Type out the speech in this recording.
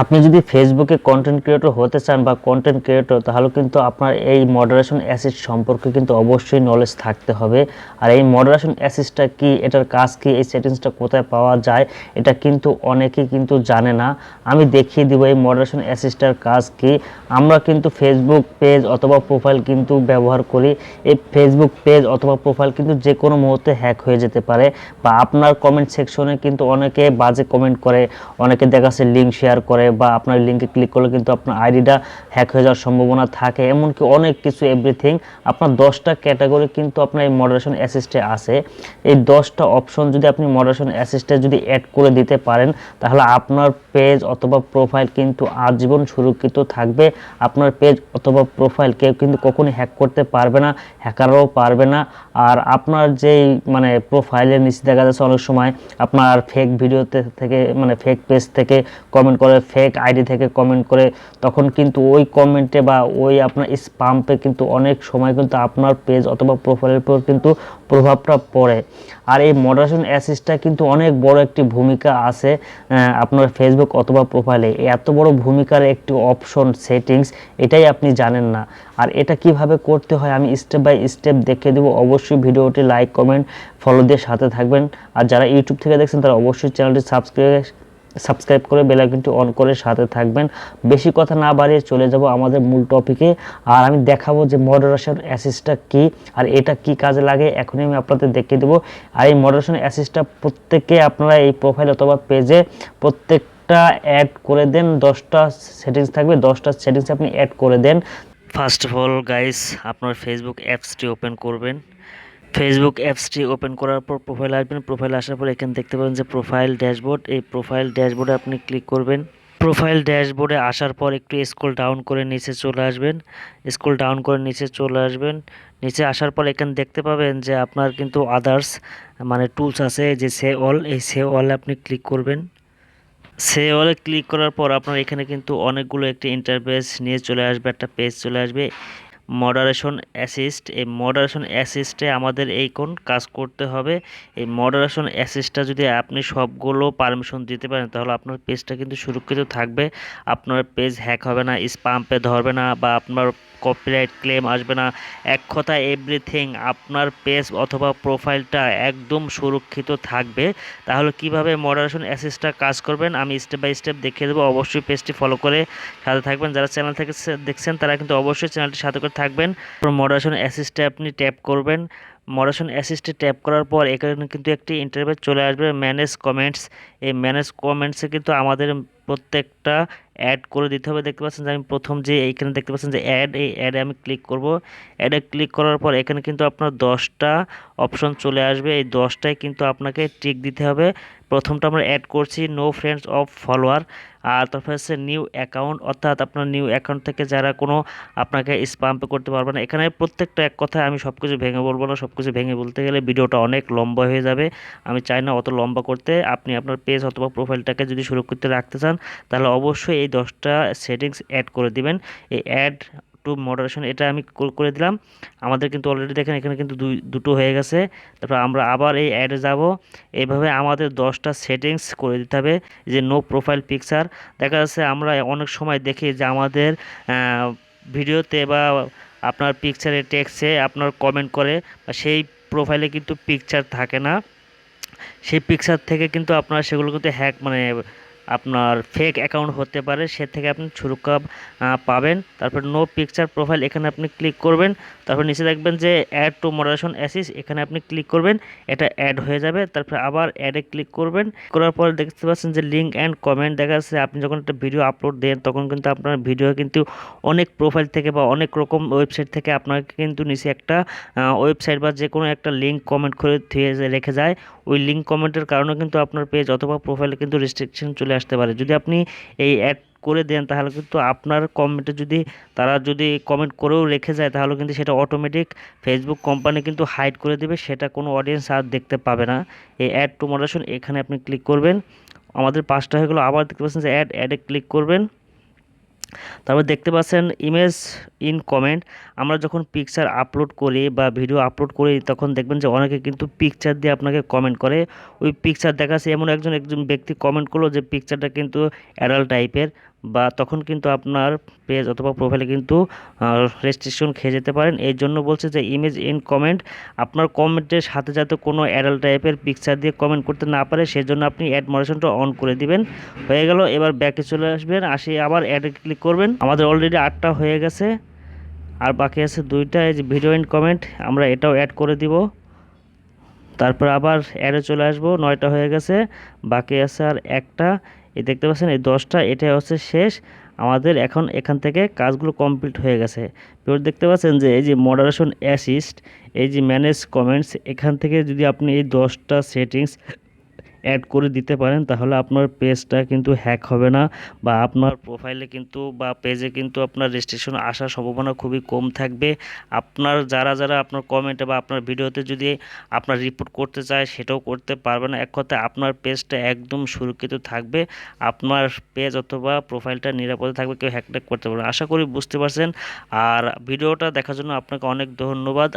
আপনি যদি ফেসবুকে কন্টেন্ট ক্রিয়েটর হতে চান বা কন্টেন্ট ক্রিয়েটর তাহলে কিন্তু আপনার এই মডারেশন অ্যাসিস্ট সম্পর্কে কিন্তু অবশ্যই নলেজ থাকতে হবে। আর এই মডারেশন অ্যাসিস্টটা কি, এটার কাজ কি, এই সেটিংসটা কোথায় পাওয়া যায়, এটা কিন্তু অনেকেই কিন্তু জানে না। আমি দেখিয়ে দিব এই মডারেশন অ্যাসিস্টার কাজ কি। আমরা কিন্তু ফেসবুক পেজ অথবা প্রোফাইল কিন্তু ব্যবহার করি। এই ফেসবুক পেজ অথবা প্রোফাইল কিন্তু যে কোনো মুহূর্তে হ্যাক হয়ে যেতে পারে বা আপনার কমেন্ট সেকশনে কিন্তু অনেকে বাজে কমেন্ট করে, অনেকে দেখাচ্ছে লিঙ্ক শেয়ার করে। বা আপনার লিঙ্কে ক্লিক করলে কিন্তু আপনার আইডিটা হ্যাক হয়ে যাওয়ার সম্ভাবনা থাকে। এমনকি অনেক কিছু এভরিথিং আপনার দশটা ক্যাটাগরি কিন্তু আপনার এই মডারেশন অ্যাসিস্টে আছে। এই দশটা অপশন যদি আপনি মডারেশন অ্যাসিস্টে যদি অ্যাড করে দিতে পারেন, তাহলে আপনার পেজ অথবা প্রোফাইল কিন্তু আজীবন সুরক্ষিত থাকবে। আপনার পেজ অথবা প্রোফাইল কেউ কিন্তু কখনই হ্যাক করতে পারবে না হ্যাকাররাও পারবে না। আর আপনার যেই মানে প্রোফাইলের নিচে দেখা যাচ্ছে অনেক সময় আপনার ফেক ভিডিওতে থেকে মানে ফেক পেজ থেকে কমেন্ট করে ফেক আইডি থেকে কমেন্ট করে, তখন কিন্তু ওই কমেন্টে বা ওই আপনার স্পাম্পে কিন্তু অনেক সময় কিন্তু আপনার পেজ অথবা প্রোফাইলের উপর কিন্তু প্রভাবটা পড়ে। আর এই মডারেশন অ্যাসিস্টটা কিন্তু অনেক বড় একটি ভূমিকা আছে আপনার ফেসবুক অথবা প্রোফাইলে এত বড় ভূমিকার একটি অপশন সেটিংস এটাই আপনি জানেন না। আর এটা কীভাবে করতে হয় আমি স্টেপ বাই স্টেপ দেখিয়ে দেবো। অবশ্যই ভিডিওটি লাইক কমেন্ট ফলো দিয়ে সাথে থাকবেন। আর যারা ইউটিউব থেকে দেখছেন, তারা অবশ্যই চ্যানেলটি সাবস্ক্রাইব সাবস্ক্রাইব করে বেল আইকনটি অন করে সাথে থাকবেন। বেশি কথা না বাড়িয়ে চলে যাব আমাদের মূল টপিকে আর আমি দেখাবো যে মডারেশন অ্যাসিস্টটা কি আর এটা কি কাজে লাগে, এখনই আমি আপনাদের দেখিয়ে দেবো। আর এই মডারেশন অ্যাসিস্টটা প্রত্যেকে আপনারা এই প্রোফাইল অথবা পেজে প্রত্যেকটা অ্যাড করে দেন। দশটা সেটিংস থাকবে, দশটা সেটিংস আপনি অ্যাড করে দেন। ফার্স্ট অফ অল গাইস আপনার ফেসবুক অ্যাপসটি ওপেন করবেন। ফেসবুক অ্যাপসটি ওপেন করার পর প্রোফাইল আসবেন। প্রোফাইল আসার পর এখানে দেখতে পাবেন যে প্রোফাইল ড্যাশবোর্ড এই প্রোফাইল ড্যাশবোর্ডে আপনি ক্লিক করবেন। প্রোফাইল ড্যাশবোর্ডে আসার পর একটু স্ক্রল ডাউন করে নিচে চলে আসবেন। স্ক্রল ডাউন করে নিচে চলে আসবেন। নিচে আসার পর এখানে দেখতে পাবেন যে আপনার কিন্তু আদার্স মানে টুলস আছে যে সে অল এই সে অল আপনি ক্লিক করবেন। সে অলে ক্লিক করার পর আপনার এখানে কিন্তু অনেকগুলো একটি ইন্টারফেস নিয়ে চলে আসবে, একটা পেজ চলে আসবে। মডারেশন অ্যাসিস্ট এই মডারেশন অ্যাসিস্টে আমাদের এই কোন কাজ করতে হবে। এই মডারেশন অ্যাসিস্টটা যদি আপনি সবগুলো পারমিশন দিতে পারেন, তাহলে আপনার পেজটা কিন্তু সুরক্ষিত থাকবে। আপনার পেজ হ্যাক হবে না স্পাম্পে ধরবে না, বা আপনার কপিরাইট ক্লেম আসবে না। এক কথা এভরিথিং আপনার পেজ অথবা প্রোফাইলটা একদম সুরক্ষিত থাকবে। তাহলে কীভাবে মডারেশন অ্যাসিস্টটা কাজ করবেন? আমি স্টেপ বাই স্টেপ দেখিয়ে দেবো। অবশ্যই পেজটি ফলো করে সাথে থাকবেন। যারা চ্যানেল থেকে দেখছেন, তারা কিন্তু অবশ্যই চ্যানেলটি সাথে করে থাকবেন। মডারেশন অ্যাসিস্টে আপনি ট্যাপ করবেন। মডারেশন অ্যাসিস্টে ট্যাপ করার পর এখানে কিন্তু একটি ইন্টারভিউ চলে আসবে। ম্যানেজ কমেন্টস এই ম্যানেজ কমেন্টসে কিন্তু আমাদের প্রত্যেকটা অ্যাড করে দিতে হবে। দেখতে পাচ্ছেন যে আমি প্রথম যে এইখানে দেখতে পাচ্ছেন যে অ্যাড এই অ্যাডে আমি ক্লিক করব। অ্যাডে ক্লিক করার পর এখানে কিন্তু আপনার দশটা অপশন চলে আসবে। এই দশটায় কিন্তু আপনাকে টিক দিতে হবে। প্রথমটা আমরা অ্যাড করছি নো ফ্রেন্ডস অফ ফলোয়ার আর তারপর হচ্ছে নিউ অ্যাকাউন্ট অর্থাৎ আপনার নিউ অ্যাকাউন্ট থেকে যারা কোনো আপনাকে স্পাম্প করতে পারবে না। এখানে প্রত্যেকটা এক কথায় আমি সব কিছু ভেঙে বলব না সব কিছু ভেঙে বলতে গেলে ভিডিওটা অনেক লম্বা হয়ে যাবে। আমি চাই না অত লম্বা করতে। আপনি আপনার পেজ অথবা প্রোফাইলটাকে যদি সুরক্ষিত রাখতে চান, তাহলে অবশ্যই এই দশটা সেটিংস অ্যাড করে দিবেন। এই অ্যাড টু মডারেশন এটা আমি করে দিলাম। আমাদের কিন্তু অলরেডি দেখেন এখানে কিন্তু দুই, দুটো হয়ে গেছে। তারপর আমরা আবার এই অ্যাডে যাব। এইভাবে আমাদের দশটা সেটিংস করে দিতে হবে যে নো প্রোফাইল পিকচার দেখা যাচ্ছে আমরা অনেক সময় দেখি যে আমাদের ভিডিওতে বা আপনার পিকচারে টেক্সে আপনার কমেন্ট করে, বা সেই প্রোফাইলে কিন্তু পিকচার থাকে না। সেই পিকচার থেকে কিন্তু আপনার সেগুলো কিন্তু হ্যাক মানে আপনার ফেক অ্যাকাউন্ট হতে পারে, সে থেকে আপনি সুরক্ষা পাবেন। তারপর নো পিকচার প্রোফাইল এখানে আপনি ক্লিক করবেন। তারপর নিচে দেখবেন যে অ্যাড টু মডারেশন অ্যাসিস এখানে আপনি ক্লিক করবেন। এটা অ্যাড হয়ে যাবে। তারপর আবার অ্যাডে ক্লিক করবেন। করার পর দেখতে পাচ্ছেন যে লিঙ্ক অ্যান্ড কমেন্ট দেখা যাচ্ছে, আপনি যখন একটা ভিডিও আপলোড দেন, তখন কিন্তু আপনার ভিডিও কিন্তু অনেক প্রোফাইল থেকে বা অনেক রকম ওয়েবসাইট থেকে আপনাকে কিন্তু নিচে একটা ওয়েবসাইট বা যে কোনো একটা লিঙ্ক কমেন্ট করে রেখে যায়। ওই লিঙ্ক কমেন্টের কারণে কিন্তু আপনার পেজ অথবা প্রোফাইলে কিন্তু রেস্ট্রিকশন চলে আসতে পারে। যদি আপনি এই অ্যাড করে দেন, তাহলে কিন্তু আপনার কমেন্টে যদি তারা যদি কমেন্ট করেও রেখে যায়, তাহলে কিন্তু সেটা অটোমেটিক ফেসবুক কোম্পানি কিন্তু হাইড করে দেবে। সেটা কোনো অডিয়েন্স আর দেখতে পাবে না। এই অ্যাড টু মডারেশন এখানে আপনি ক্লিক করবেন। আমাদের পাঁচটা হয়ে গেলো। আবার দেখতে পাচ্ছেন যে অ্যাড অ্যাডে ক্লিক করবেন। তারপর দেখতে পাচ্ছেন ইমেজ ইন কমেন্ট আমরা যখন পিকচার আপলোড করি বা ভিডিও আপলোড করি, তখন দেখবেন যে অনেকে কিন্তু পিকচার দিয়ে আপনাকে কমেন্ট করে। ওই পিকচার দেখাচ্ছে এমন একজন একজন ব্যক্তি কমেন্ট করল যে পিকচারটা কিন্তু অ্যাডাল্ট টাইপের বা তখন কিন্তু আপনার পেজ অথবা প্রোফাইলে কিন্তু রেস্ট্রিকশন খেয়ে যেতে পারেন। এই জন্য বলছে যে ইমেজ ইন কমেন্ট আপনার কমেন্টের সাথে যাতে কোনো অ্যাডাল্ট টাইপের পিকচার দিয়ে কমেন্ট করতে না পারে, সেজন্য আপনি অ্যাড মডারেশনটা অন করে দিবেন। হয়ে গেল, এবার ব্যাকে চলে আসবেন, আসি আবার অ্যাডে ক্লিক করবেন। আমাদের অলরেডি আটটা হয়ে গেছে। আর বাকি আছে দুইটা, এই যে ভিডিও ইন কমেন্ট আমরা এটাও অ্যাড করে দিব। তারপর আবার অ্যাডে চলে আসব, নয়টা হয়ে গেছে। বাকি আছে আর একটা, এই দেখতে পাচ্ছেন, এই দশটা এটা হচ্ছে শেষ। আমাদের এখন এখান থেকে কাজগুলো কমপ্লিট হয়ে গেছে। এবার দেখতে পাচ্ছেন যে, এই যে মডারেশন অ্যাসিস্ট এই যে ম্যানেজ কমেন্টস এখান থেকে যদি আপনি এই দশটা সেটিংস অ্যাড করে দিতে পারেন, তাহলে আপনার পেজটা কিন্তু হ্যাক হবে না বা আপনার প্রোফাইলে কিন্তু বা পেজে কিন্তু আপনার রেজিস্ট্রেশন আসার সম্ভাবনা খুবই কম থাকবে। আপনার যারা যারা আপনার কমেন্টে বা আপনার ভিডিওতে যদি আপনার রিপোর্ট করতে চায়, সেটাও করতে পারবে না। এক কথায় আপনার পেজটা একদম সুরক্ষিত থাকবে। আপনার পেজ অথবা প্রোফাইলটা নিরাপদে থাকবে, কেউ হ্যাক করতে পারবে আশা করি বুঝতে পারছেন। আর ভিডিওটা দেখার জন্য আপনাকে অনেক ধন্যবাদ।